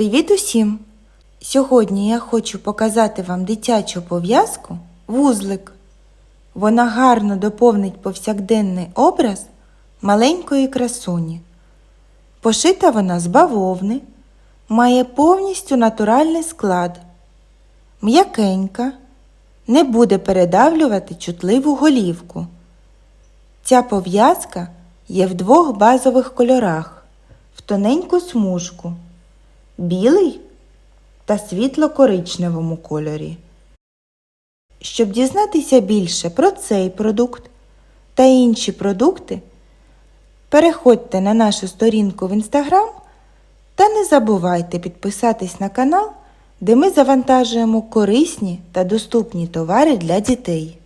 Привіт усім! Сьогодні я хочу показати вам дитячу пов'язку вузлик. Вона гарно доповнить повсякденний образ маленької красуні. Пошита вона з бавовни, має повністю натуральний склад, м'якенька, не буде передавлювати чутливу голівку. Ця пов'язка є в двох базових кольорах в тоненьку смужку білий та світло-коричневому кольорі. Щоб дізнатися більше про цей продукт та інші продукти, переходьте на нашу сторінку в інстаграм та не забувайте підписатись на канал, де ми завантажуємо корисні та доступні товари для дітей.